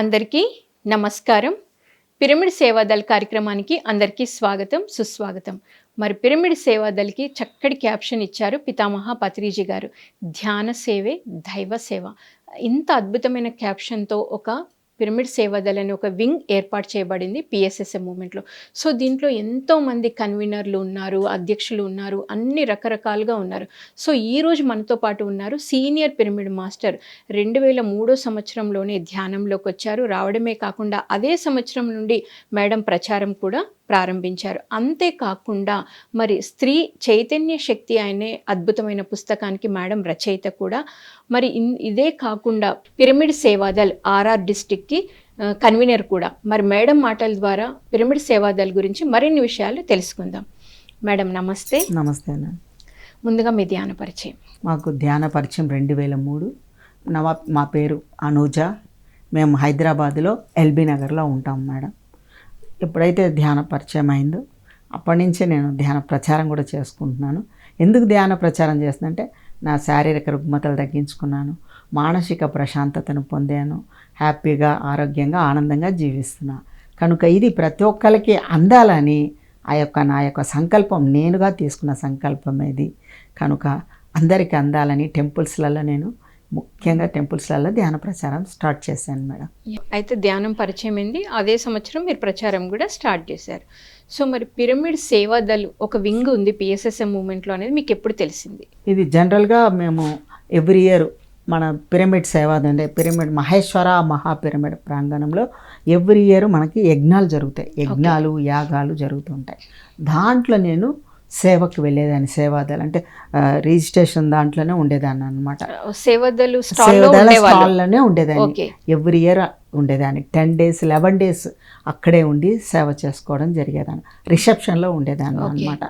అందరికీ నమస్కారం. పిరమిడ్ సేవాదళ కార్యక్రమానికి అందరికీ స్వాగతం సుస్వాగతం. మరి పిరమిడ్ సేవాదల్కి చక్కటి క్యాప్షన్ ఇచ్చారు పితామహ పత్రిజీ గారు. ధ్యాన సేవే దైవ సేవ. ఇంత అద్భుతమైన క్యాప్షన్తో ఒక పిరమిడ్ సేవాదల్ అనే ఒక వింగ్ ఏర్పాటు చేయబడింది పిఎస్ఎస్ఎం మూమెంట్లో సో దీంట్లో ఎంతోమంది కన్వీనర్లు ఉన్నారు అధ్యక్షులు ఉన్నారు అన్ని రకరకాలుగా ఉన్నారు. సో ఈరోజు మనతో పాటు ఉన్నారు సీనియర్ పిరమిడ్ మాస్టర్. రెండు వేల మూడో సంవత్సరంలోనే ధ్యానంలోకి వచ్చారు. రావడమే కాకుండా అదే సంవత్సరం నుండి మేడం ప్రచారం కూడా ప్రారంభించారు. అంతేకాకుండా మరి స్త్రీ చైతన్య శక్తి అనే అద్భుతమైన పుస్తకానికి మేడం రచయిత కూడా. మరి ఇన్- ఇదే కాకుండా పిరమిడ్ సేవాదల్ ఆర్ఆర్ డిస్టిక్కి కన్వీనర్ కూడా. మరి మేడం మాటల ద్వారా పిరమిడ్ సేవాదల్ గురించి మరిన్ని విషయాలు తెలుసుకుందాం. మేడం నమస్తే. నమస్తే అన్న. ముందుగా మీ ధ్యాన పరిచయం. మాకు ధ్యాన పరిచయం రెండు వేల మూడు. నా మా పేరు అనూజ. మేము హైదరాబాద్లో ఎల్బీ నగర్లో ఉంటాం మేడం. ఎప్పుడైతే ధ్యాన పరిచయం అయిందో అప్పటి నుంచే నేను ధ్యాన ప్రచారం కూడా చేసుకుంటున్నాను. ఎందుకు ధ్యాన ప్రచారం చేస్తుందంటే నా శారీరక రుగ్మతలు తగ్గించుకున్నాను మానసిక ప్రశాంతతను పొందాను హ్యాపీగా ఆరోగ్యంగా ఆనందంగా జీవిస్తున్నా. కనుక ఇది ప్రతి ఒక్కరికి అందాలని ఆ యొక్క నా యొక్క సంకల్పం నేనుగా తీసుకున్న సంకల్పం ఇది. కనుక అందరికీ అందాలని టెంపుల్స్లలో నేను ముఖ్యంగా టెంపుల్స్లలో ధ్యాన ప్రచారం స్టార్ట్ చేశాను మేడం. అయితే ధ్యానం పరిచయం అయింది. అదే సంవత్సరం మీరు ప్రచారం కూడా స్టార్ట్ చేశారు. సో మరి పిరమిడ్ సేవాదల్ ఒక వింగ్ ఉంది పిఎస్ఎస్ఎం మూమెంట్లో అనేది మీకు ఎప్పుడు తెలిసింది? ఇది జనరల్గా మేము ఎవ్రీ ఇయర్ మన పిరమిడ్ సేవ అంటే పిరమిడ్ మహేశ్వర మహా పిరమిడ్ ప్రాంగణంలో ఎవ్రీ ఇయర్ మనకి యజ్ఞాలు జరుగుతాయి. యజ్ఞాలు యాగాలు జరుగుతుంటాయి దాంట్లో నేను సేవకు వెళ్ళేదాన్ని సేవాదలు అంటే రిజిస్ట్రేషన్ దాంట్లోనే ఉండేదాన్ని అనమాట సేవదలు స్టాల్లోనే ఉండేదాన్ని. ఎవ్రీ ఇయర్ ఉండేదాన్ని. టెన్ డేస్ లెవెన్ డేస్ అక్కడే ఉండి సేవ చేసుకోవడం జరిగేదాన్ని. రిసెప్షన్లో ఉండేదాన్ని. అనమాట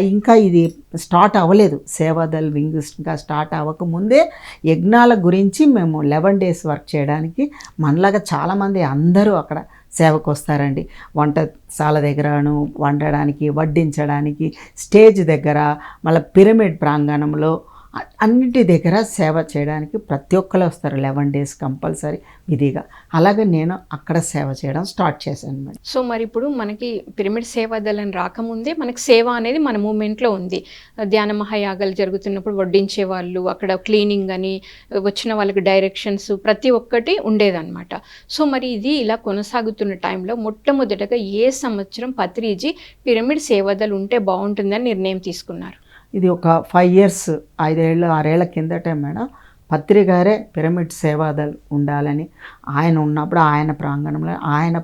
ఇంకా ఇది స్టార్ట్ అవ్వలేదు. సేవాదల్ వింగ్ ఇంకా స్టార్ట్ అవ్వకముందే యజ్ఞాల గురించి మేము లెవెన్ డేస్ వర్క్ చేయడానికి మనలాగా చాలామంది అందరూ అక్కడ సేవకు వస్తారండి వంటశాల దగ్గరను వండడానికి వడ్డించడానికి స్టేజ్ దగ్గర మళ్ళీ పిరమిడ్ ప్రాంగణంలో అన్నింటి దగ్గర సేవ చేయడానికి ప్రతి ఒక్కరు వస్తారు. లెవెన్ డేస్ కంపల్సరీ విధిగా అలాగే నేను అక్కడ సేవ చేయడం స్టార్ట్ చేశాను మేడం. సో మరి ఇప్పుడు మనకి పిరమిడ్ సేవాదళం రాకముందే మనకి సేవ అనేది మన మూమెంట్లో ఉంది. ధ్యాన మహాయాగాలు జరుగుతున్నప్పుడు వడ్డించే వాళ్ళు అక్కడ క్లీనింగ్ అని వచ్చిన వాళ్ళకి డైరెక్షన్స్ ప్రతి ఒక్కటి ఉండేదన్నమాట. సో మరి ఇది ఇలా కొనసాగుతున్న టైంలో మొట్టమొదటగా ఏ సంవత్సరం పత్రిజీ పిరమిడ్ సేవాదలు ఉంటే బాగుంటుందని నిర్ణయం తీసుకున్నారు? ఇది ఒక ఫైవ్ ఇయర్స్ ఐదేళ్ళు ఆరేళ్ళ కిందటే మేడం పత్రి గారే పిరమిడ్ సేవాదల్ ఉండాలని. ఆయన ఉన్నప్పుడు ఆయన ప్రాంగణంలో ఆయన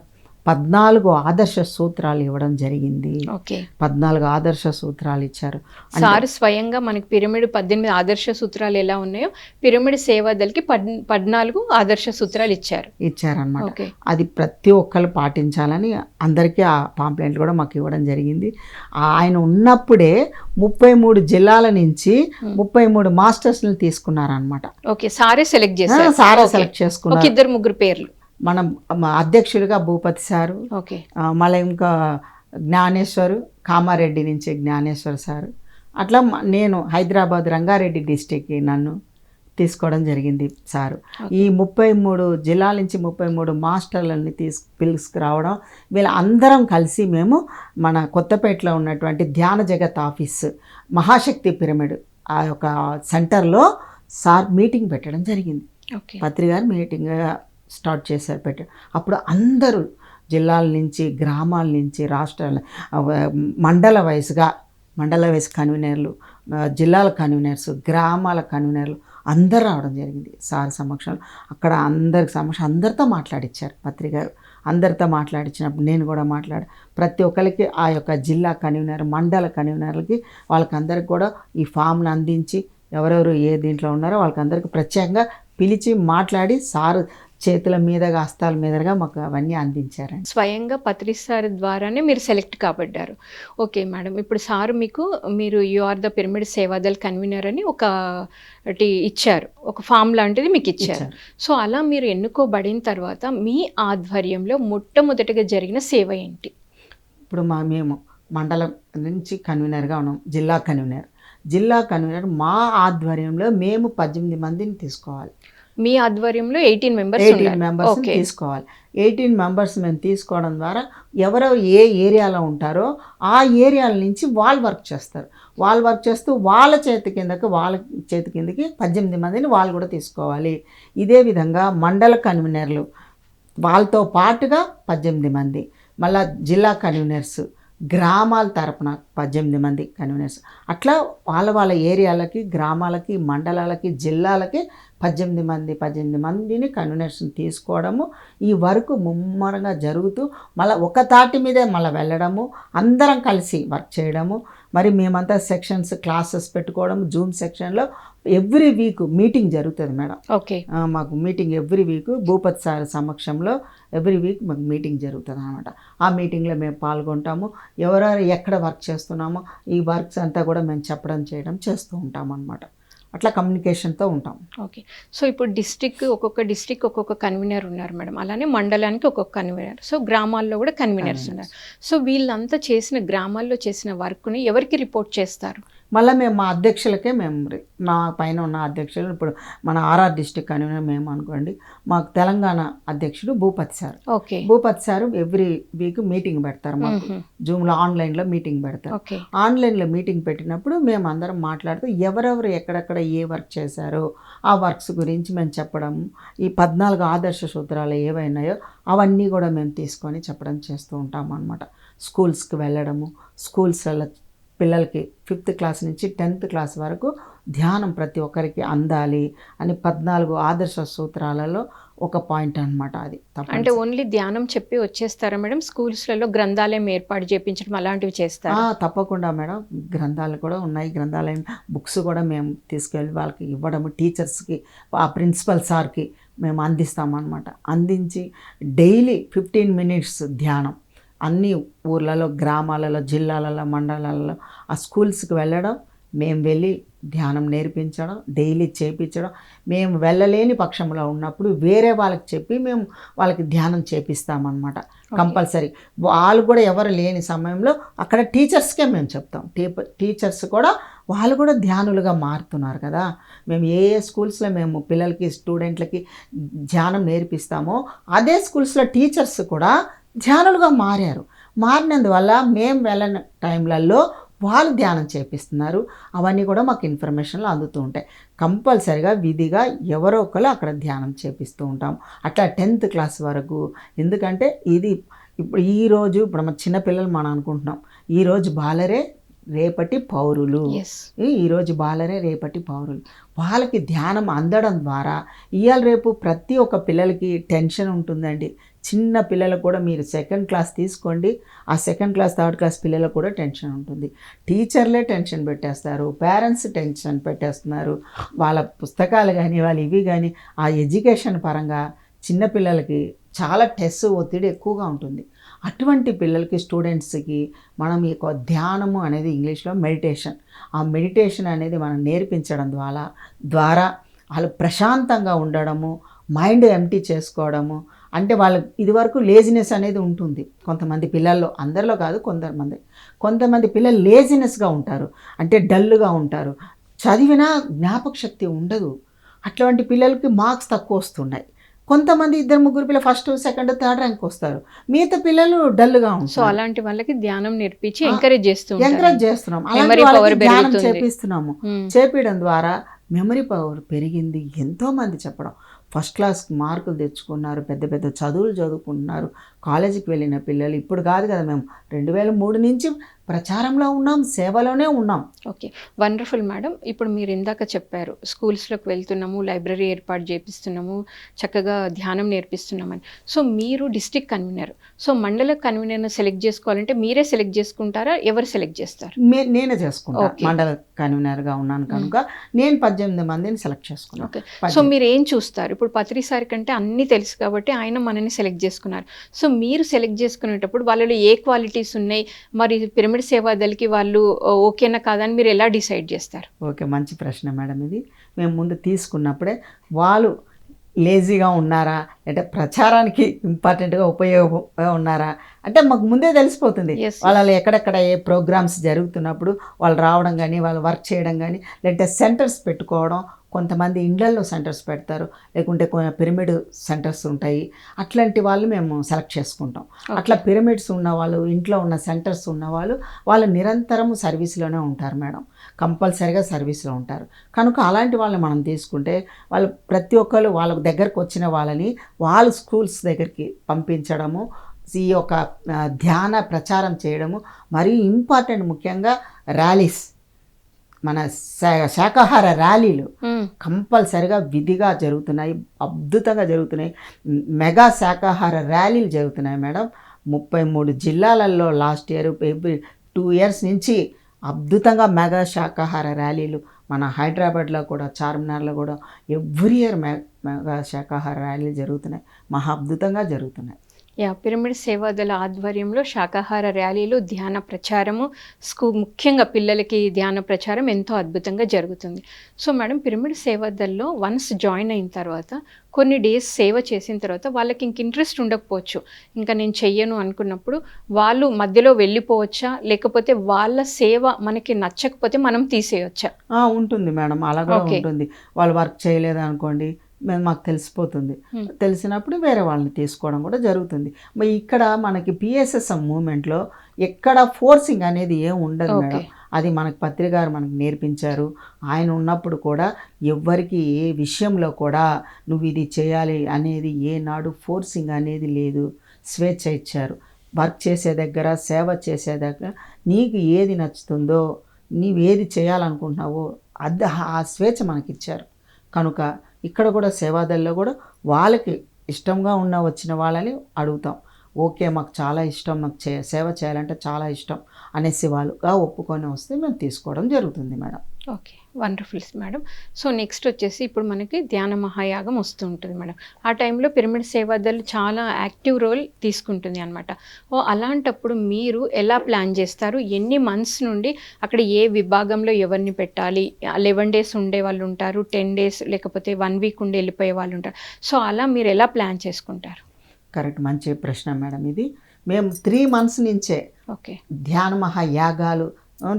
పద్నాలుగు ఆదర్శ సూత్రాలు ఇవ్వడం జరిగింది. ఓకే. పద్నాలుగు ఆదర్శ సూత్రాలు ఇచ్చారు. సార్ స్వయంగా మనకి పిరమిడ్ పద్దెనిమిది ఆదర్శ సూత్రాలు ఎలా ఉన్నాయో పిరమిడ్ సేవాదల్కి పద్ పద్నాలుగు ఆదర్శ సూత్రాలు ఇచ్చారు. ఇచ్చారనమాట అది ప్రతి ఒక్కరు పాటించాలని అందరికీ ఆ పాంప్లెంట్లు కూడా మాకు ఇవ్వడం జరిగింది. ఆయన ఉన్నప్పుడే ముప్పై మూడు జిల్లాల నుంచి ముప్పై మూడు మాస్టర్స్ని తీసుకున్నారనమాట ఓకే. సారే సెలెక్ట్ చేశారు. సారా. సెలెక్ట్ చేసుకున్నారు. ఇద్దరు ముగ్గురు పేర్లు. మనం అధ్యక్షులుగా భూపతి సారు మళ్ళీ ఇంకా జ్ఞానేశ్వరు కామారెడ్డి నుంచి జ్ఞానేశ్వర్ సారు. అట్లా నేను హైదరాబాద్ రంగారెడ్డి డిస్టిక్కి నన్ను తీసుకోవడం జరిగింది సారు. ఈ ముప్పై మూడు జిల్లాల నుంచి ముప్పై మూడు మాస్టర్లని తీసు పిలుచుకురావడం వీళ్ళ అందరం కలిసి మేము మన కొత్తపేటలో ఉన్నటువంటి ధ్యాన జగత్ ఆఫీస్ మహాశక్తి పిరమిడ్ ఆ యొక్క సెంటర్లో సార్ మీటింగ్ పెట్టడం జరిగింది. ఓకే. పత్రికారు మీటింగ్ స్టార్ట్ చేశారు పెట్టారు అప్పుడు అందరూ జిల్లాల నుంచి గ్రామాల నుంచి రాష్ట్రాల మండల వయసుగా మండల వయసు కన్వీనర్లు జిల్లాల కన్వీనర్స్ గ్రామాల కన్వీనర్లు అందరూ రావడం జరిగింది. సార్ సమక్షంలో అక్కడ అందరికి సమక్షం అందరితో మాట్లాడిచ్చారు పత్రికారు అందరితో మాట్లాడించినప్పుడు నేను కూడా మాట్లాడ ప్రతి ఒక్కరికి ఆ యొక్క జిల్లా కన్వీనర్ మండల కన్వీనర్లకి వాళ్ళకందరికి కూడా ఈ ఫామ్ను అందించి ఎవరెవరు ఏ దీంట్లో ఉన్నారో వాళ్ళకందరికీ ప్రత్యేకంగా పిలిచి మాట్లాడి సారు చేతుల మీదగా హస్తాల మీదగా మాకు అవన్నీ అందించారండి. స్వయంగా సార్ ద్వారానే మీరు సెలెక్ట్ కాబడ్డారు. Okay madam. ఇప్పుడు సార్ మీకు మీరు you are the pyramid Sevadal convenor అని ఒక ఒకటి ఇచ్చారు. ఒక ఫామ్ లాంటిది మీకు ఇచ్చారు. సో అలా మీరు ఎన్నుకోబడిన తర్వాత మీ ఆధ్వర్యంలో మొట్టమొదటిగా జరిగిన సేవ ఏంటి? ఇప్పుడు మా మేము మండలం నుంచి కన్వీనర్గా ఉన్నాం. జిల్లా కన్వీనర్. జిల్లా కన్వీనర్ మా ఆధ్వర్యంలో మేము పద్దెనిమిది మందిని తీసుకోవాలి. మీ ఆధ్వర్యంలో ఎయిటీన్ మెంబర్స్ ఎయిటీన్ మెంబర్స్ తీసుకోవాలి. ఎయిటీన్ మెంబర్స్ మేము తీసుకోవడం ద్వారా ఎవరో ఏ ఏరియాలో ఉంటారో ఆ ఏరియాల నుంచి వాళ్ళు వర్క్ చేస్తారు. వాళ్ళు వర్క్ చేస్తూ వాళ్ళ చేతి కిందకి వాళ్ళ చేతి కిందకి పద్దెనిమిది మందిని వాళ్ళు కూడా తీసుకోవాలి. ఇదే విధంగా మండల కన్వీనర్లు వాళ్ళతో పాటుగా పద్దెనిమిది మంది మళ్ళా జిల్లా కన్వీనర్స్ గ్రామాల తరపున పద్దెనిమిది మంది కన్వీనర్స్. అట్లా వాళ్ళ వాళ్ళ ఏరియాలకి గ్రామాలకి మండలాలకి జిల్లాలకి పద్దెనిమిది మంది పద్దెనిమిది మందిని కన్వీనర్స్ని తీసుకోవడము ఈ వర్క్ ముమ్మరంగా జరుగుతూ మళ్ళీ ఒక తాటి మీదే మళ్ళీ వెళ్ళడము అందరం కలిసి వర్క్ చేయడము మరి మేమంతా సెక్షన్స్ క్లాసెస్ పెట్టుకోవడం జూమ్ సెక్షన్లో ఎవ్రీ వీక్ మీటింగ్ జరుగుతుంది మేడం. ఓకే. మాకు meeting every week Bhupathi sir సమక్షంలో ఎవ్రీ వీక్ మాకు మీటింగ్ జరుగుతుంది అనమాట ఆ మీటింగ్లో మేము పాల్గొంటాము. ఎవరెవరు ఎక్కడ వర్క్ చేస్తున్నామో ఈ వర్క్స్ అంతా కూడా మేము చెప్పడం చేయడం చేస్తూ ఉంటాం అనమాట అట్లా కమ్యూనికేషన్తో ఉంటాం. ఓకే. సో ఇప్పుడు డిస్టిక్ ఒక్కొక్క డిస్టిక్ ఒక్కొక్క కన్వీనర్ ఉన్నారు మేడం. అలానే మండలానికి ఒక్కొక్క కన్వీనర్. సో గ్రామాల్లో కూడా కన్వీనర్స్. ఉన్నారు. సో వీళ్ళంతా చేసిన గ్రామాల్లో చేసిన వర్క్ని ఎవరికి రిపోర్ట్ చేస్తారు? మళ్ళీ మేము మా అధ్యక్షులకే మేము మా పైన ఉన్న అధ్యక్షులు ఇప్పుడు మన ఆర్ఆర్ డిస్టిక్ కన్వీనర్ మేము అనుకోండి మాకు తెలంగాణ అధ్యక్షుడు Bhupathi sir. Okay. Bhupathi sir every week meeting పెడతారు మాకు. జూమ్లో ఆన్లైన్లో మీటింగ్ పెడతారు. ఆన్లైన్లో మీటింగ్ పెట్టినప్పుడు మేము అందరం మాట్లాడుతూ ఎవరెవరు ఎక్కడెక్కడ ఏ వర్క్ చేశారో ఆ వర్క్స్ గురించి మేము చెప్పడం ఈ పద్నాలుగు ఆదర్శ సూత్రాలు ఏవైనాయో అవన్నీ కూడా మేము తీసుకొని చెప్పడం చేస్తూ ఉంటాం అనమాట స్కూల్స్కి వెళ్ళడము స్కూల్స్లలో పిల్లలకి ఫిఫ్త్ క్లాస్ నుంచి టెన్త్ క్లాస్ వరకు ధ్యానం ప్రతి ఒక్కరికి అందాలి అని పద్నాలుగు ఆదర్శ సూత్రాలలో ఒక పాయింట్ అన్నమాట అది. అంటే ఓన్లీ ధ్యానం చెప్పి వచ్చేస్తారా మేడం? స్కూల్స్లలో గ్రంథాలయం ఏర్పాటు చేయించడం అలాంటివి చేస్తారా? తప్పకుండా మేడం. గ్రంథాలు కూడా ఉన్నాయి. గ్రంథాలయం బుక్స్ కూడా మేము తీసుకెళ్ళి వాళ్ళకి ఇవ్వడము టీచర్స్కి ఆ ప్రిన్సిపల్ సార్కి మేము అందిస్తామన్నమాట. అందించి డైలీ ఫిఫ్టీన్ మినిట్స్ ధ్యానం. అన్ని ఊర్లలో గ్రామాలలో జిల్లాలలో మండలాలలో ఆ స్కూల్స్కి వెళ్ళడం మేము వెళ్ళి ధ్యానం నేర్పించడం డైలీ చేపించడం. మేము వెళ్ళలేని పక్షంలో ఉన్నప్పుడు వేరే వాళ్ళకి చెప్పి మేము వాళ్ళకి ధ్యానం చేపిస్తామన్నమాట. కంపల్సరీ. వాళ్ళు కూడా ఎవరు లేని సమయంలో అక్కడ టీచర్స్కే మేము చెప్తాం. టీచర్స్ కూడా వాళ్ళు కూడా ధ్యానులుగా మారుతున్నారు కదా. మేము ఏ ఏ స్కూల్స్లో మేము పిల్లలకి స్టూడెంట్లకి ధ్యానం నేర్పిస్తామో అదే స్కూల్స్లో టీచర్స్ కూడా ధ్యానులుగా మారారు. మారినందువల్ల మేము వెళ్ళని టైంలలో వాళ్ళు ధ్యానం చేపిస్తున్నారు. అవన్నీ కూడా మాకు ఇన్ఫర్మేషన్లు అందుతూ ఉంటాయి. కంపల్సరిగా విధిగా ఎవరో ఒకరు అక్కడ ధ్యానం చేపిస్తూ ఉంటాం. అట్లా టెన్త్ క్లాస్ వరకు. ఎందుకంటే ఇది ఇప్పుడు ఈ రోజు ఇప్పుడు మన చిన్నపిల్లలు మనం అనుకుంటున్నాం. ఈరోజు బాలరే రేపటి పౌరులు. ఈరోజు బాలరే రేపటి పౌరులు. వాళ్ళకి ధ్యానం అందడం ద్వారా ఇవాళ రేపు ప్రతి ఒక్క పిల్లలకి టెన్షన్ ఉంటుందండి. చిన్న పిల్లలకు కూడా మీరు సెకండ్ క్లాస్ తీసుకోండి. ఆ సెకండ్ క్లాస్ థర్డ్ క్లాస్ పిల్లలకు కూడా టెన్షన్ ఉంటుంది. టీచర్లే టెన్షన్ పెట్టేస్తారు. పేరెంట్స్ టెన్షన్ పెట్టేస్తున్నారు. వాళ్ళ పుస్తకాలు కానీ వాళ్ళు ఇవి కానీ ఆ ఎడ్యుకేషన్ పరంగా చిన్నపిల్లలకి చాలా టెస్ట్ ఒత్తిడి ఎక్కువగా ఉంటుంది. అటువంటి పిల్లలకి స్టూడెంట్స్కి మనం ఈ యొక్క ధ్యానము అనేది ఇంగ్లీష్లో మెడిటేషన్ ఆ మెడిటేషన్ అనేది మనం నేర్పించడం ద్వారా ద్వారా వాళ్ళు ప్రశాంతంగా ఉండడము మైండ్ ఎంటీ చేసుకోవడము అంటే వాళ్ళకి ఇదివరకు లేజినెస్ అనేది ఉంటుంది. కొంతమంది పిల్లల్లో అందరిలో కాదు కొంతమంది. కొంతమంది పిల్లలు లేజినెస్గా ఉంటారు. అంటే డల్గా ఉంటారు. చదివినా జ్ఞాపక శక్తి ఉండదు. అట్లాంటి పిల్లలకి మార్క్స్ తక్కువ వస్తున్నాయి. కొంతమంది ఇద్దరు ముగ్గురు పిల్లలు ఫస్ట్ సెకండ్ థర్డ్ ర్యాంక్ వస్తారు. మిగతా పిల్లలు డల్గా సో ఉంటారు. అలాంటి వాళ్ళకి ధ్యానం నేర్పించి ఎంకరేజ్ చేస్తూ ఎంకరేజ్ చేస్తున్నాం. అలాంటి వాళ్ళకి ధ్యానం. చేపిస్తున్నాము. మ్మ్. చేపించడం ద్వారా మెమరీ పవర్ పెరిగింది. ఎంతోమంది చెప్పడం. ఫస్ట్ క్లాస్ మార్కులు తెచ్చుకున్నారు పెద్ద పెద్ద చదువులు చదువుకుంటున్నారు. కాలేజీకి వెళ్ళిన పిల్లలు ఇప్పుడు కాదు కదా మేము రెండు వేల మూడు నుంచి ప్రచారంలో ఉన్నాం సేవలోనే ఉన్నాం. ఓకే. వండర్ఫుల్ మేడం ఇప్పుడు మీరు ఇందాక చెప్పారు స్కూల్స్లోకి వెళ్తున్నాము లైబ్రరీ ఏర్పాటు చేపిస్తున్నాము చక్కగా ధ్యానం నేర్పిస్తున్నామని. సో మీరు డిస్టిక్ కన్వీనర్. సో మండల కన్వీనర్ని సెలెక్ట్ చేసుకోవాలంటే మీరే సెలెక్ట్ చేసుకుంటారా? ఎవరు సెలెక్ట్ చేస్తారు? నేనే Okay. మండల కన్వీనర్గా ఉన్నాను కనుక. నేను పద్దెనిమిది మందిని సెలెక్ట్ చేసుకున్నాను ఓకే. సో మీరు ఏం చూస్తారు? ఇప్పుడు పత్రిసారి కంటే అన్నీ తెలుసు కాబట్టి ఆయన మనని సెలెక్ట్ చేసుకున్నారు. సో మీరు సెలెక్ట్ చేసుకునేటప్పుడు వాళ్ళలో ఏ క్వాలిటీస్ ఉన్నాయి? మరి పిరమిడ్ సేవాదళికి వాళ్ళు ఓకేనా కాదని మీరు ఎలా డిసైడ్ చేస్తారు? ఓకే మంచి ప్రశ్న మేడం ఇది. మేము ముందు తీసుకున్నప్పుడే వాళ్ళు లేజీగా ఉన్నారా? అంటే ప్రచారానికి ఇంపార్టెంట్గా ఉపయోగ ఉన్నారా? అంటే మాకు ముందే తెలిసిపోతుంది. వాళ్ళు ఎక్కడెక్కడ ఏ ప్రోగ్రామ్స్ జరుగుతున్నప్పుడు వాళ్ళు రావడం కానీ వాళ్ళు వర్క్ చేయడం కానీ లేదంటే సెంటర్స్ పెట్టుకోవడం కొంతమంది ఇండ్లల్లో సెంటర్స్ పెడతారు లేకుంటే కొన్ని పిరమిడ్ సెంటర్స్ ఉంటాయి. అట్లాంటి వాళ్ళు మేము సెలెక్ట్ చేసుకుంటాం. అట్లా పిరమిడ్స్ ఉన్న వాళ్ళు ఇంట్లో ఉన్న సెంటర్స్ ఉన్న వాళ్ళు వాళ్ళు నిరంతరం సర్వీస్లోనే ఉంటారు మేడం. కంపల్సరీగా సర్వీస్లో ఉంటారు. కనుక అలాంటి వాళ్ళని మనం తీసుకుంటే వాళ్ళు ప్రతి ఒక్కరు వాళ్ళ దగ్గరకు వచ్చిన వాళ్ళని వాళ్ళు స్కూల్స్ దగ్గరికి పంపించడము ఈ యొక్క ధ్యాన ప్రచారం చేయడము మరియు ఇంపార్టెంట్ ముఖ్యంగా ర్యాలీస్. మన శా- శాకాహార ర్యాలీలు. కంపల్సరిగా విధిగా జరుగుతున్నాయి అద్భుతంగా జరుగుతున్నాయి. మెగా శాకాహార ర్యాలీలు జరుగుతున్నాయి మేడం. ముప్పై మూడు జిల్లాలలో last year every two years నుంచి అద్భుతంగా మెగా శాకాహార ర్యాలీలు మన హైదరాబాద్లో కూడా చార్మినార్లో కూడా ఎవ్రీ ఇయర్ మె మెగా శాకాహార ర్యాలీలు జరుగుతున్నాయి. మహా అద్భుతంగా జరుగుతున్నాయి. యా పిరమిడ్ సేవాదళ ఆధ్వర్యంలో శాకాహార ర్యాలీలు ధ్యాన ప్రచారము స్కూ ముఖ్యంగా పిల్లలకి ధ్యాన ప్రచారం ఎంతో అద్భుతంగా జరుగుతుంది. సో మేడం పిరమిడ్ సేవాదల్లో వన్స్ జాయిన్ అయిన తర్వాత కొన్ని డేస్ సేవ చేసిన తర్వాత వాళ్ళకి ఇంక ఇంట్రెస్ట్ ఉండకపోవచ్చు. ఇంకా నేను చెయ్యను అనుకున్నప్పుడు వాళ్ళు మధ్యలో వెళ్ళిపోవచ్చా? లేకపోతే వాళ్ళ సేవ మనకి నచ్చకపోతే మనం తీసేయొచ్చా? ఉంటుంది మేడం. అలా కూడా. ఉంటుంది. వాళ్ళు వర్క్ చేయలేదు అనుకోండి మాకు తెలిసిపోతుంది. తెలిసినప్పుడు వేరే వాళ్ళని తీసుకోవడం కూడా జరుగుతుంది. మరి ఇక్కడ మనకి పిఎస్ఎస్ఎం మూమెంట్లో ఎక్కడ ఫోర్సింగ్ అనేది ఏం ఉండదు మేడం. అది మనకు పత్రి గారు మనకు నేర్పించారు. ఆయన ఉన్నప్పుడు కూడా ఎవ్వరికి ఏ విషయంలో కూడా నువ్వు ఇది చేయాలి అనేది ఏనాడు ఫోర్సింగ్ అనేది లేదు. స్వేచ్ఛ ఇచ్చారు. వర్క్ చేసే దగ్గర సేవ చేసే దగ్గర నీకు ఏది నచ్చుతుందో నీవు ఏది చేయాలనుకుంటున్నావో అది ఆ స్వేచ్ఛ మనకి ఇచ్చారు కనుక ఇక్కడ కూడా సేవాదల్లో కూడా వాళ్ళకి ఇష్టంగా ఉన్న వచ్చిన వాళ్ళని అడుగుతాం. ఓకే మాకు చాలా ఇష్టం మాకు చే సేవ చేయాలంటే చాలా ఇష్టం అనేసి వాళ్ళుగా ఒప్పుకొని వస్తే మేము తీసుకోవడం జరుగుతుంది madam. Okay wonderful madam. So next వచ్చేసి ఇప్పుడు మనకి ధ్యాన మహాయాగం వస్తూ ఉంటుంది మేడం. ఆ టైంలో పిరమిడ్ సేవాదలు చాలా యాక్టివ్ రోల్ తీసుకుంటుంది అనమాట ఓ అలాంటప్పుడు మీరు ఎలా ప్లాన్ చేస్తారు? ఎన్ని మంత్స్ నుండి అక్కడ ఏ విభాగంలో ఎవరిని పెట్టాలి? లెవెన్ డేస్ ఉండే వాళ్ళు ఉంటారు టెన్ డేస్ లేకపోతే వన్ వీక్ ఉండి వెళ్ళిపోయే వాళ్ళు ఉంటారు. సో అలా మీరు ఎలా ప్లాన్ చేసుకుంటారు? కరెక్ట్ మంచి ప్రశ్న మేడం ఇది. మేము త్రీ మంత్స్ నుంచే ఓకే. ధ్యాన మహాయాగాలు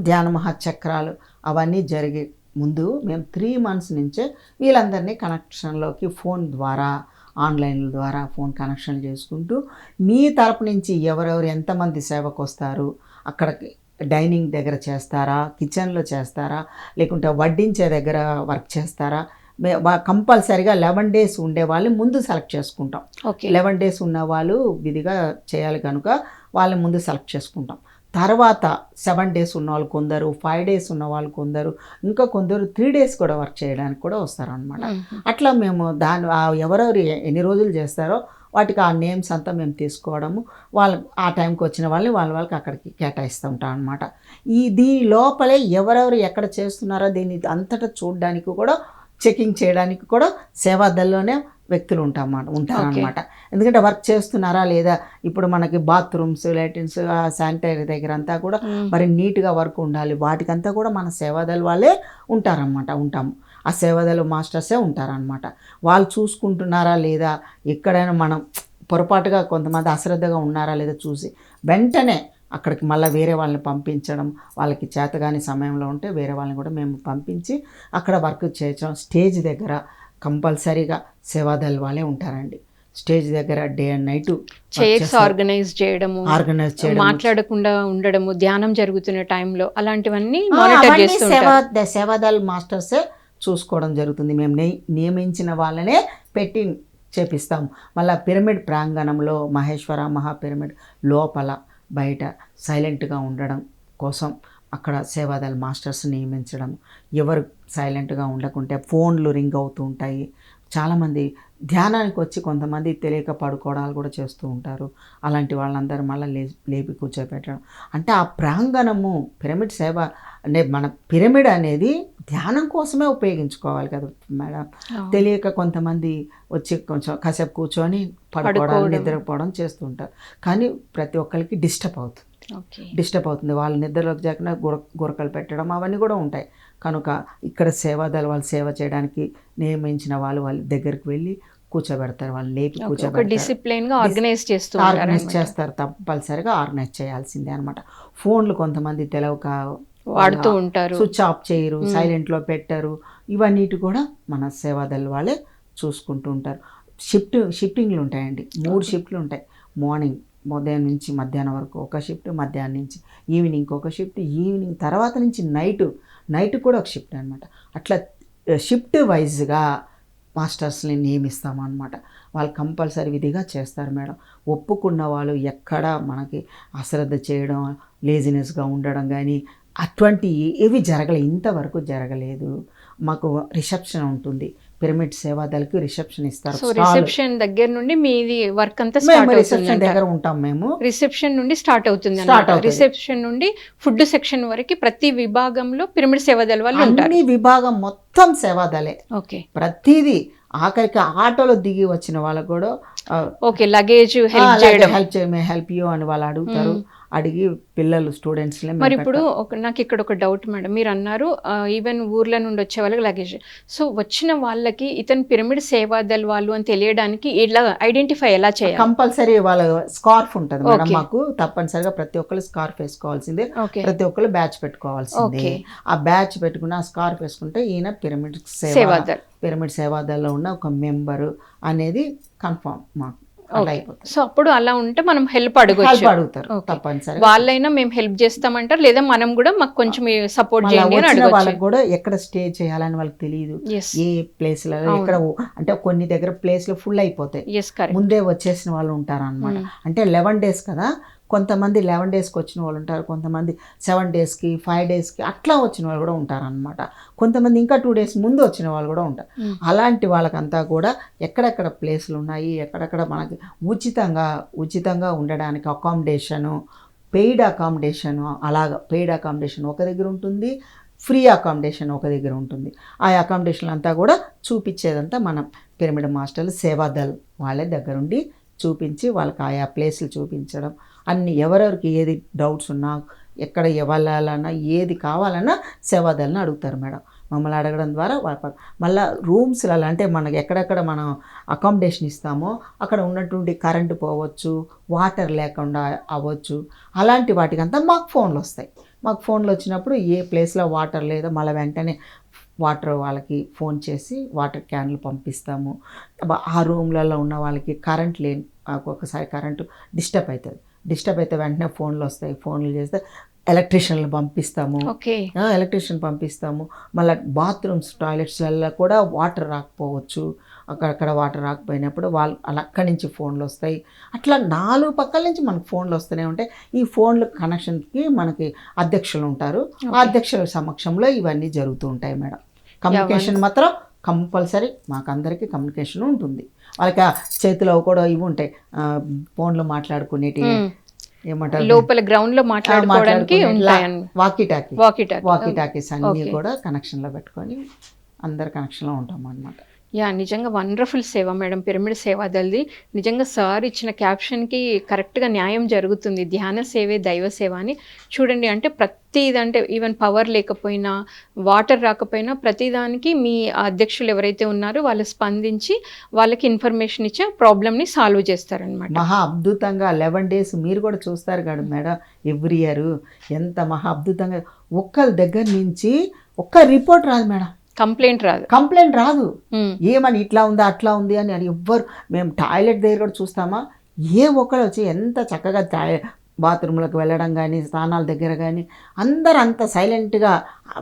ధ్యాన మహాచక్రాలు అవన్నీ జరిగే ముందు మేము త్రీ మంత్స్ నుంచే వీళ్ళందరినీ కనెక్షన్లోకి ఫోన్ ద్వారా ఆన్లైన్ ద్వారా ఫోన్ కనెక్షన్ చేసుకుంటూ మీ తరపు నుంచి ఎవరెవరు ఎంతమంది సేవకు వస్తారు అక్కడికి డైనింగ్ దగ్గర చేస్తారా కిచెన్లో చేస్తారా లేకుంటే వడ్డించే దగ్గర వర్క్ చేస్తారా కంపల్సరిగా లెవెన్ డేస్ ఉండే వాళ్ళని ముందు సెలెక్ట్ చేసుకుంటాం. ఓకే. లెవెన్ డేస్ ఉన్న వాళ్ళు విధిగా చేయాలి కనుక వాళ్ళని ముందు సెలెక్ట్ చేసుకుంటాం. తర్వాత సెవెన్ డేస్ ఉన్న వాళ్ళు కొందరు ఫైవ్ డేస్ ఉన్న వాళ్ళు కొందరు ఇంకా కొందరు త్రీ డేస్ కూడా వర్క్ చేయడానికి కూడా వస్తారనమాట అట్లా మేము దాని ఎవరెవరు ఎన్ని రోజులు చేస్తారో వాటికి ఆ నేమ్స్ అంతా మేము తీసుకోవడము వాళ్ళ ఆ టైంకి వచ్చిన వాళ్ళని వాళ్ళ వాళ్ళకి అక్కడికి కేటాయిస్తూ ఉంటాం అనమాట ఈ దీని లోపలే ఎవరెవరు ఎక్కడ చేస్తున్నారో దీన్ని అంతటా చూడడానికి కూడా చెకింగ్ చేయడానికి కూడా సేవాదల్లోనే వ్యక్తులు ఉంటామన్నమాట ఉంటారనమాట ఎందుకంటే వర్క్ చేస్తున్నారా లేదా? ఇప్పుడు మనకి బాత్రూమ్స్ లైటిన్స్ శానిటరీ దగ్గర అంతా కూడా మరి నీట్గా వర్క్ ఉండాలి. వాటికంతా కూడా మన సేవాదళ వాళ్ళే ఉంటారనమాట ఉంటాము. ఆ సేవాదళ మాస్టర్సే ఉంటారనమాట వాళ్ళు చూసుకుంటున్నారా లేదా? ఎక్కడైనా మనం పొరపాటుగా కొంతమంది అశ్రద్ధగా ఉన్నారా లేదా చూసి వెంటనే అక్కడికి మళ్ళీ వేరే వాళ్ళని పంపించడం వాళ్ళకి చేతగాని సమయంలో ఉంటే వేరే వాళ్ళని కూడా మేము పంపించి అక్కడ వర్క్ చేయడం స్టేజ్ దగ్గర కంపల్సరీగా సేవాదళ వాళ్ళే ఉంటారండి. స్టేజ్ దగ్గర day and night chairs organise చేయడము ఆర్గనైజ్ చేయడం మాట్లాడకుండా ఉండడము ధ్యానం జరుగుతున్న టైంలో అలాంటివన్నీ మానిటర్ చేస్తూ సేవా సేవాదళ మాస్టర్సే చూసుకోవడం జరుగుతుంది. మేము నియమించిన వాళ్ళనే పెట్టి చేపిస్తాం. మళ్ళీ పిరమిడ్ ప్రాంగణంలో మహేశ్వర మహా పిరమిడ్ లోపల బయట సైలెంట్గా ఉండడం కోసం అక్కడ సేవాదళ మాస్టర్స్ నియమించడం. ఎవరు సైలెంట్గా ఉండకుంటే ఫోన్లు రింగ్ అవుతూ ఉంటాయి. చాలామంది ధ్యానానికి వచ్చి కొంతమంది తెలియక పడుకోవడాలు కూడా చేస్తూ ఉంటారు. అలాంటి వాళ్ళందరూ మళ్ళీ లే లేపి కూర్చోబెట్టడం అంటే ఆ ప్రాంగణము పిరమిడ్ సేవ అంటే మన పిరమిడ్ అనేది ధ్యానం కోసమే ఉపయోగించుకోవాలి కదా మేడం. తెలియక కొంతమంది వచ్చి కొంచెం కాసేపు కూర్చొని పడుకోవడం. నిద్రపోవడం చేస్తుంటారు కానీ ప్రతి ఒక్కరికి డిస్టర్బ్ అవుతుంది. డిస్టర్బ్ అవుతుంది. వాళ్ళ నిద్రలోకి జాకుండా గుర గురకలు పెట్టడం అవన్నీ కూడా ఉంటాయి. కనుక ఇక్కడ సేవాదళ వాళ్ళు సేవ చేయడానికి నియమించిన వాళ్ళు వాళ్ళ దగ్గరికి వెళ్ళి కూర్చోబెడతారు వాళ్ళు లేపి కూర్చోబెడతారు. డిసిప్లిన్గా ఆర్గనైజ్ చేస్తూ ఆర్గనైజ్. చేస్తారు తప్పనిసరిగా ఆర్గనైజ్ చేయాల్సిందే అనమాట ఫోన్లు కొంతమంది తెలవక వాడుతూ ఉంటారు. స్విచ్ ఆఫ్ చేయరు సైలెంట్లో పెట్టరు. ఇవన్నిటి కూడా మన సేవాదళ వాళ్ళే చూసుకుంటూ ఉంటారు. షిఫ్ట్ షిఫ్టింగ్లు ఉంటాయండి. మూడు షిఫ్ట్లు ఉంటాయి. మార్నింగ్ ఉదయం నుంచి మధ్యాహ్నం వరకు ఒక షిఫ్ట్ మధ్యాహ్నం నుంచి ఈవినింగ్ ఒక షిఫ్ట్ ఈవినింగ్ తర్వాత నుంచి నైట్ నైట్ కూడా ఒక షిఫ్ట్ అనమాట అట్లా షిఫ్ట్ వైజ్గా మాస్టర్స్ని నియమిస్తామన్నమాట. వాళ్ళు కంపల్సరీ విధిగా చేస్తారు మేడం. ఒప్పుకున్న వాళ్ళు ఎక్కడ మనకి అశ్రద్ధ చేయడం లేజినెస్గా ఉండడం కానీ అటువంటి ఏవి జరగలేదు ఇంతవరకు జరగలేదు. మాకు రిసెప్షన్ ఉంటుంది. పిరమిడ్ సేవాదళకి రిసెప్షన్ ఇస్తారు. సో రిసెప్షన్ దగ్గర నుండి మీది వర్క్ అంతా స్టార్ట్ రిసెప్షన్ దగ్గర ఉంటాం మేము. రిసెప్షన్ నుండి స్టార్ట్ అవుతుంది. రిసెప్షన్ నుండి ఫుడ్ సెక్షన్ వరకు ప్రతి విభాగంలో పిరమిడ్ సేవదల వాళ్ళు ఉంటారు. అన్ని విభాగం మొత్తం సేవాదళే ఓకే. ప్రతిదీ ఆఖరికి ఆటోలో దిగి వచ్చిన వాళ్ళకు కూడా okay luggage help help help you అని వాళ్ళు అడుగుతారు. అడిగి పిల్లలు స్టూడెంట్స్ మరి ఇప్పుడు నాకు ఇక్కడ ఒక డౌట్ మేడం. మీరు అన్నారు ఈవెన్ ఊర్ల నుండి వచ్చే వాళ్ళకి లగేజ్ సో వచ్చిన వాళ్ళకి ఇతను పిరమిడ్ సేవాదల్ వాళ్ళు అని తెలియడానికి ఇలా ఐడెంటిఫై ఎలా చేయాలి? కంపల్సరీ వాళ్ళ స్కార్ఫ్ ఉంటుంది మేడం. మాకు. తప్పనిసరిగా ప్రతి ఒక్కరు స్కార్ఫ్ వేసుకోవాల్సిందే. ప్రతి ఒక్కరు బ్యాచ్ పెట్టుకోవాల్సిందే. ఆ బ్యాచ్ పెట్టుకుని ఆ స్కార్ఫ్ వేసుకుంటే ఈయన పిరమిడ్ సేవ సేవాదల్ పిరమిడ్ సేవాదల్లో ఉన్న ఒక మెంబరు అనేది కన్ఫర్మ్ మాకు. అలా అయిపోతుంది. సో అప్పుడు అలా ఉంటే మనం హెల్ప్ అడగొచ్చు. అడుగుతారు Okay. తప్పనిసరిగా. వాళ్ళైనా మేము హెల్ప్ చేస్తామంటారు లేదా మనం కూడా మాకు కొంచెం సపోర్ట్ చేయండి అని వాళ్ళకి కూడా ఎక్కడ స్టే చేయాలని వాళ్ళకి తెలియదు ఏ ప్లేస్లలో అవును. ఎక్కడ అంటే కొన్ని దగ్గర ప్లేస్లు ఫుల్ అయిపోతాయి. ముందే వచ్చేసిన వాళ్ళు ఉంటారు అనమాట Mm. అంటే లెవెన్ డేస్ కదా కొంతమంది లెవెన్ డేస్కి వచ్చిన వాళ్ళు ఉంటారు కొంతమంది సెవెన్ డేస్కి ఫైవ్ డేస్కి అట్లా వచ్చిన వాళ్ళు కూడా ఉంటారు అనమాట కొంతమంది ఇంకా టూ డేస్ ముందు వచ్చిన వాళ్ళు కూడా ఉంటారు. అలాంటి వాళ్ళకంతా కూడా ఎక్కడెక్కడ ప్లేస్లు ఉన్నాయి ఎక్కడెక్కడ మనకి ఉచితంగా ఉచితంగా ఉండడానికి అకామిడేషను పెయిడ్ అకామిడేషను అలాగ పెయిడ్ అకామిడేషన్ ఒక దగ్గర ఉంటుంది ఫ్రీ అకామిడేషన్ ఒక దగ్గర ఉంటుంది. ఆ అకామిడేషన్ అంతా కూడా చూపించేదంతా మనం పిరమిడ్ మాస్టర్లు సేవాదల్ వాళ్ళే దగ్గరుండి చూపించి వాళ్ళకి ఆయా ప్లేస్లు చూపించడం అన్ని ఎవరెవరికి ఏది డౌట్స్ ఉన్నా ఎక్కడ ఇవ్వాలన్నా ఏది కావాలన్నా సేవాదాలను అడుగుతారు మేడం. మమ్మల్ని అడగడం ద్వారా వాళ్ళ ప- మళ్ళా రూమ్స్లలో అంటే మనకి ఎక్కడెక్కడ మనం అకామిడేషన్ ఇస్తామో అక్కడ ఉన్నటువంటి కరెంటు పోవచ్చు వాటర్ లేకుండా అవ్వచ్చు అలాంటి వాటికంతా మాకు ఫోన్లు వస్తాయి. మాకు ఫోన్లు వచ్చినప్పుడు ఏ ప్లేస్లో వాటర్ లేదో మళ్ళీ వెంటనే వాటర్ వాళ్ళకి ఫోన్ చేసి వాటర్ క్యాన్లు పంపిస్తాము. ఆ రూమ్లలో ఉన్న వాళ్ళకి కరెంట్ లేని ఒక్కొక్కసారి కరెంటు డిస్టర్బ్ అవుతుంది డిస్టర్బ్ అయితే వెంటనే ఫోన్లు వస్తాయి. ఫోన్లు చేస్తే ఎలక్ట్రీషియన్లు పంపిస్తాము. ఎలక్ట్రీషియన్ పంపిస్తాము. మళ్ళీ బాత్రూమ్స్ టాయిలెట్స్లలో కూడా వాటర్ రాకపోవచ్చు. అక్కడక్కడ వాటర్ రాకపోయినప్పుడు వాళ్ళు అలా అక్కడి నుంచి ఫోన్లు వస్తాయి. అట్లా నాలుగు పక్కల నుంచి మనకు ఫోన్లు వస్తూనే ఉంటాయి. ఈ ఫోన్లు కనెక్షన్కి మనకి అధ్యక్షులు ఉంటారు. ఆ అధ్యక్షుల సమక్షంలో ఇవన్నీ జరుగుతూ ఉంటాయి మేడం. కమ్యూనికేషన్ మాత్రం కంపల్సరీ మాకందరికీ కమ్యూనికేషన్ ఉంటుంది. వాళ్ళకి చేతిలో కూడా ఇవి ఉంటాయి. ఫోన్లు మాట్లాడుకునేటి ఏమంటారు? లోపల గ్రౌండ్లో మాట్లాడుకోవడానికి వాకీ టాకీ వాకీ టాక్ అన్నీ. కూడా కనెక్షన్లో పెట్టుకొని అందరు కనెక్షన్లో ఉంటాం అన్నమాట యా నిజంగా వండర్ఫుల్ సేవ మేడం. పిరమిడ్ సేవాదల్ది నిజంగా సార్ ఇచ్చిన క్యాప్షన్కి కరెక్ట్గా న్యాయం జరుగుతుంది. ధ్యాన సేవే దైవ సేవ అని. చూడండి అంటే ప్రతిది అంటే ఈవెన్ పవర్ లేకపోయినా వాటర్ రాకపోయినా ప్రతిదానికి మీ అధ్యక్షులు ఎవరైతే ఉన్నారో వాళ్ళు స్పందించి వాళ్ళకి ఇన్ఫర్మేషన్ ఇచ్చి ప్రాబ్లమ్ని సాల్వ్ చేస్తారనమాట మహా అద్భుతంగా లెవెన్ డేస్ మీరు కూడా చూస్తారు కదా మేడం ఎవ్రీ ఇయర్. ఎంత మహా అద్భుతంగా. ఒక్కరి దగ్గర నుంచి ఒక్క రిపోర్ట్ రాదు మేడం. కంప్లైంట్ రాదు. కంప్లైంట్ రాదు. ఏమని ఇట్లా ఉందా అట్లా ఉంది అని అని ఎవ్వరు మేము టాయిలెట్ దగ్గర కూడా చూస్తామా? ఏ ఒక్కరు వచ్చి ఎంత చక్కగా టాయ్ బాత్రూంలోకి వెళ్ళడం కానీ స్నానాల దగ్గర కానీ అందరు అంత సైలెంట్గా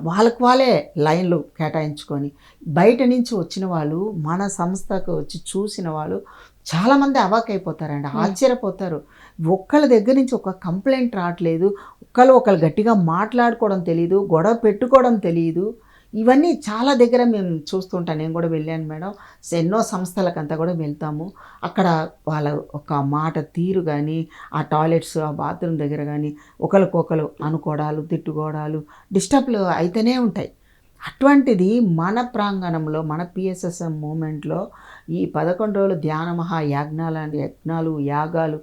వాళ్ళకి వాళ్ళే లైన్లు కేటాయించుకొని బయట నుంచి వచ్చిన వాళ్ళు మన సంస్థకు వచ్చి చూసిన వాళ్ళు చాలామంది అవాక్ అయిపోతారండి ఆశ్చర్యపోతారు. ఒక్కళ్ళ దగ్గర నుంచి ఒక కంప్లైంట్ రావట్లేదు ఒక్కళ్ళు ఒకళ్ళు గట్టిగా మాట్లాడుకోవడం తెలియదు గొడవ పెట్టుకోవడం తెలియదు ఇవన్నీ చాలా దగ్గర మేము చూస్తుంటాం నేను కూడా వెళ్ళాను మేడం. ఎన్నో సంస్థలకంతా కూడా వెళ్తాము. అక్కడ వాళ్ళ ఒక మాట తీరు కానీ ఆ టాయిలెట్స్ ఆ బాత్రూమ్ దగ్గర కానీ ఒకరికొకరు అనుకోవడాలు తిట్టుకోవడాలు డిస్టర్బ్లు అయితేనే ఉంటాయి. అటువంటిది మన ప్రాంగణంలో మన పిఎస్ఎస్ఎం మూమెంట్లో ఈ పదకొండు రోజులు ధ్యాన మహాయాజ్ఞాలు యజ్ఞాలు యాగాలు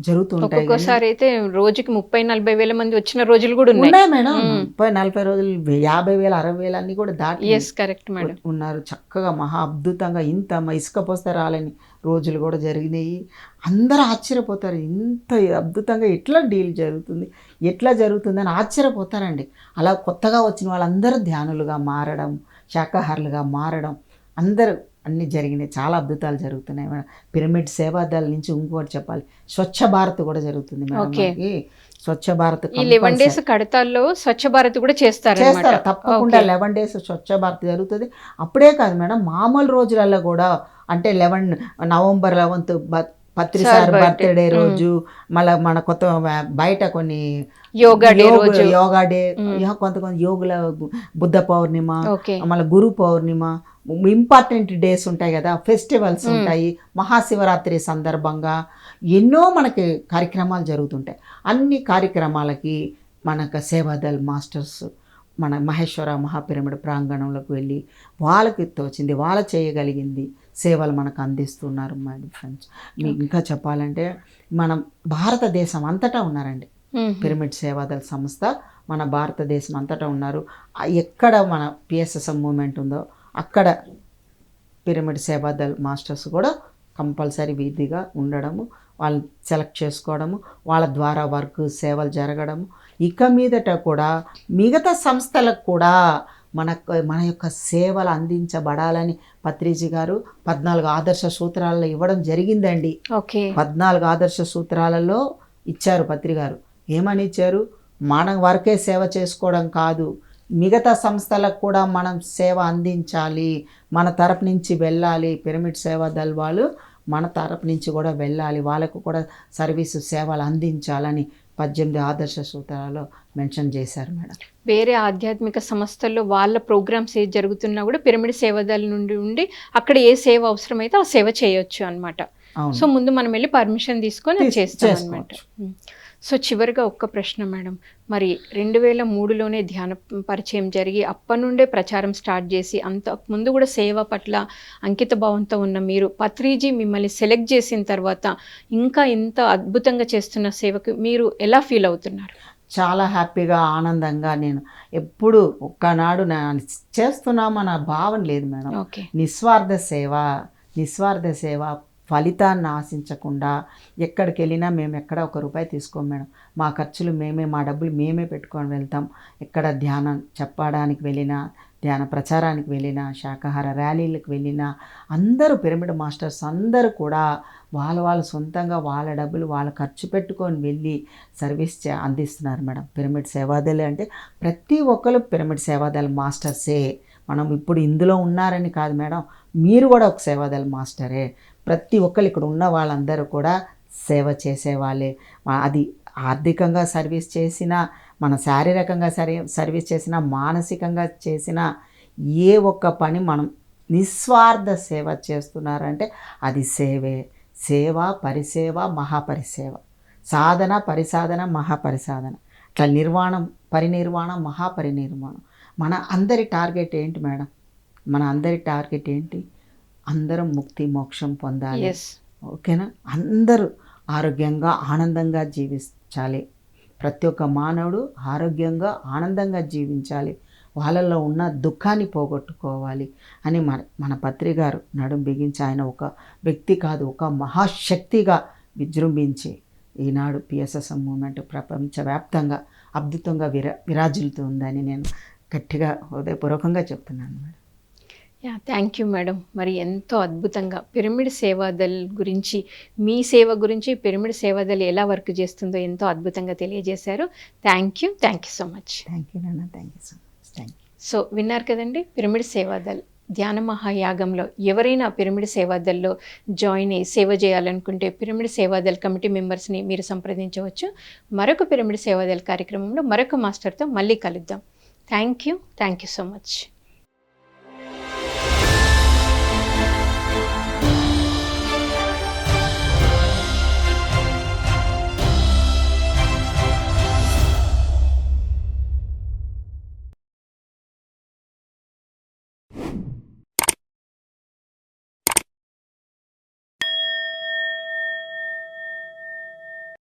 ఒక్కొక్కసారి అయితే రోజుకి ముప్పై నలభై వేల మంది వచ్చిన రోజులు కూడా ఉన్నాయి. మేడం. ముప్పై నలభై రోజులు యాభై వేలు అరవై వేలు అన్ని కూడా దాటి ఎస్ కరెక్ట్ మేడం ఉన్నారు. చక్కగా మహా అద్భుతంగా ఇంత ఇసుక పోస్తే రాలని రోజులు కూడా జరిగినాయి. అందరూ ఆశ్చర్యపోతారు. ఇంత అద్భుతంగా ఎట్లా డీల్ జరుగుతుంది? ఎట్లా జరుగుతుందని ఆశ్చర్యపోతారండి. అలా కొత్తగా వచ్చిన వాళ్ళందరూ ధ్యానులుగా మారడం శాకాహారులుగా మారడం అందరూ అన్నీ జరిగినాయి. చాలా అద్భుతాలు జరుగుతున్నాయి మేడం. పిరమిడ్ సేవాదళ నుంచి ఇంకోటి చెప్పాలి. స్వచ్ఛ భారత్ కూడా జరుగుతుంది మేడం. స్వచ్ఛ భారత్ ఈ లెవెన్. డేస్ కడతాల్లో స్వచ్ఛ భారత్ కూడా చేస్తారు చేస్తారు. తప్పకుండా లెవెన్ డేస్ స్వచ్ఛ భారత్ జరుగుతుంది. అప్పుడే కాదు మేడం మామూలు రోజులలో కూడా అంటే eleven November eleventh Patri sir. Birthday రోజు మళ్ళీ మన కొత్త బయట కొన్ని యోగా డే యోగ- రోజు యోగా డే Mm. యా, కొంత కొంత యోగుల బుద్ధ పౌర్ణిమ మళ్ళీ గురు పౌర్ణిమ ఇంపార్టెంట్ డేస్ ఉంటాయి కదా ఫెస్టివల్స్ Mm. ఉంటాయి మహాశివరాత్రి సందర్భంగా ఎన్నో మనకి కార్యక్రమాలు జరుగుతుంటాయి అన్ని కార్యక్రమాలకి మనకు సేవాదల్ మాస్టర్స్ మన మహేశ్వర మహాపిరమిడ్ ప్రాంగణంలోకి వెళ్ళి వాళ్ళకి తోచింది వాళ్ళ చేయగలిగింది సేవలు మనకు అందిస్తున్నారు మై ఫ్రెండ్స్ మీకు ఇంకా చెప్పాలంటే మనం భారతదేశం అంతటా ఉన్నారండి. పిరమిడ్ సేవాదళ సంస్థ మన భారతదేశం అంతటా ఉన్నారు. ఎక్కడ మన పిఎస్ఎస్ఎం మూమెంట్ ఉందో అక్కడ పిరమిడ్ సేవాదళ మాస్టర్స్ కూడా కంపల్సరీ వీధిగా ఉండడము వాళ్ళని సెలెక్ట్ చేసుకోవడము వాళ్ళ ద్వారా వర్క్ సేవలు జరగడము ఇక మీదట కూడా మిగతా సంస్థలకు కూడా మన మన యొక్క సేవలు అందించబడాలని పత్రిజీ గారు పద్నాలుగు ఆదర్శ సూత్రాలలో ఇవ్వడం జరిగిందండి. ఓకే. పద్నాలుగు ఆదర్శ సూత్రాలలో ఇచ్చారు పత్రికారు ఏమని ఇచ్చారు? మనం వరకే సేవ చేసుకోవడం కాదు. మిగతా సంస్థలకు కూడా మనం సేవ అందించాలి. మన తరపు నుంచి వెళ్ళాలి. పిరమిడ్ సేవా దళ వాళ్ళు మన తరపు నుంచి కూడా వెళ్ళాలి. వాళ్ళకు కూడా సర్వీసు సేవలు అందించాలని పద్దెనిమిది ఆదర్శ సూత్రాలలో మెన్షన్ చేశారు మేడం. వేరే ఆధ్యాత్మిక సంస్థల్లో వాళ్ళ ప్రోగ్రామ్స్ ఏది జరుగుతున్నా కూడా పిరమిడ్ సేవదల నుండి ఉండి అక్కడ ఏ సేవ అవసరమైతే ఆ సేవ చేయొచ్చు అన్నమాట. అవును. సో ముందు మనం వెళ్ళి పర్మిషన్ తీసుకొని చేస్తాం అనమాట. సో చివరిగా ఒక్క ప్రశ్న మేడం. మరి రెండు వేల మూడులోనే ధ్యాన పరిచయం జరిగి అప్పటి నుండే ప్రచారం స్టార్ట్ చేసి అంత ముందు కూడా సేవ పట్ల అంకిత భావంతో ఉన్న మీరు పత్రిజీ మిమ్మల్ని సెలెక్ట్ చేసిన తర్వాత ఇంకా ఇంత అద్భుతంగా చేస్తున్న సేవకు మీరు ఎలా ఫీల్ అవుతున్నారు? చాలా హ్యాపీగా ఆనందంగా నేను ఎప్పుడు ఒక్కనాడు నా చేస్తున్నామన్న భావన లేదు మేడం. ఓకే. నిస్వార్థ సేవ నిస్వార్థ సేవ ఫలితాన్ని ఆశించకుండా ఎక్కడికి వెళ్ళినా మేము ఎక్కడ ఒక రూపాయి తీసుకోం మేడం. మా ఖర్చులు మేమే మా డబ్బులు మేమే పెట్టుకొని వెళ్తాం. ఎక్కడ ధ్యానం చెప్పడానికి వెళ్ళినా ధ్యాన ప్రచారానికి వెళ్ళినా శాకాహార ర్యాలీలకు వెళ్ళినా అందరూ పిరమిడ్ మాస్టర్స్ అందరూ కూడా వాళ్ళ వాళ్ళ సొంతంగా వాళ్ళ డబ్బులు వాళ్ళ ఖర్చు పెట్టుకొని వెళ్ళి సర్వీస్ చే అందిస్తున్నారు మేడం. పిరమిడ్ సేవాదళి అంటే ప్రతి ఒక్కరు పిరమిడ్ సేవాదళ మాస్టర్సే. మనం ఇప్పుడు ఇందులో ఉన్నారని కాదు మేడం. మీరు కూడా ఒక సేవాదళ మాస్టరే. ప్రతి ఒక్కరు ఇక్కడ ఉన్న వాళ్ళందరూ కూడా సేవ చేసేవాళ్ళే. అది ఆర్థికంగా సర్వీస్ చేసినా మన శారీరకంగా సరి సర్వీస్ చేసినా మానసికంగా చేసిన ఏ ఒక్క పని మనం నిస్వార్థ సేవ చేస్తున్నారంటే అది సేవే. సేవ పరిసేవ మహాపరిసేవ. సాధన పరిసాధన మహాపరిసాధన. ఇట్లా నిర్వాణం పరినిర్వాణం మహాపరినిర్వాణం. మన అందరి టార్గెట్ ఏంటి మేడం? మన అందరి టార్గెట్ ఏంటి? అందరం ముక్తి మోక్షం పొందాలి. ఓకేనా? అందరూ ఆరోగ్యంగా ఆనందంగా జీవించాలి. ప్రతి ఒక్క మానవుడు ఆరోగ్యంగా ఆనందంగా జీవించాలి. వాళ్ళల్లో ఉన్న దుఃఖాన్ని పోగొట్టుకోవాలి అని మన మన పత్రి గారు నడుం బిగించి ఆయన ఒక వ్యక్తి కాదు ఒక మహాశక్తిగా విజృంభించి ఈనాడు పిఎస్ఎస్ఎం మూమెంట్ ప్రపంచవ్యాప్తంగా అద్భుతంగా విరా విరాజిల్లుతుందని నేను గట్టిగా హృదయపూర్వకంగా చెప్తున్నాను మేడం. థ్యాంక్ యూ మేడం మరి ఎంతో అద్భుతంగా పిరమిడ్ సేవాదల్ గురించి మీ సేవ గురించి పిరమిడ్ సేవాదల్ ఎలా వర్క్ చేస్తుందో ఎంతో అద్భుతంగా తెలియజేశారు. Thank you thank you so much thank you నాన్న thank you so much thank you so విన్నారు కదండి పిరమిడ్ సేవాదల్ ధ్యాన మహాయాగంలో ఎవరైనా పిరమిడ్ సేవాదల్లో జాయిన్ అయ్యి సేవ చేయాలనుకుంటే పిరమిడ్ సేవాదల్ కమిటీ మెంబర్స్ని మీరు సంప్రదించవచ్చు. మరొక పిరమిడ్ సేవాదల్ కార్యక్రమంలో మరొక మాస్టర్తో మళ్ళీ కలుద్దాం. Thank you thank you so much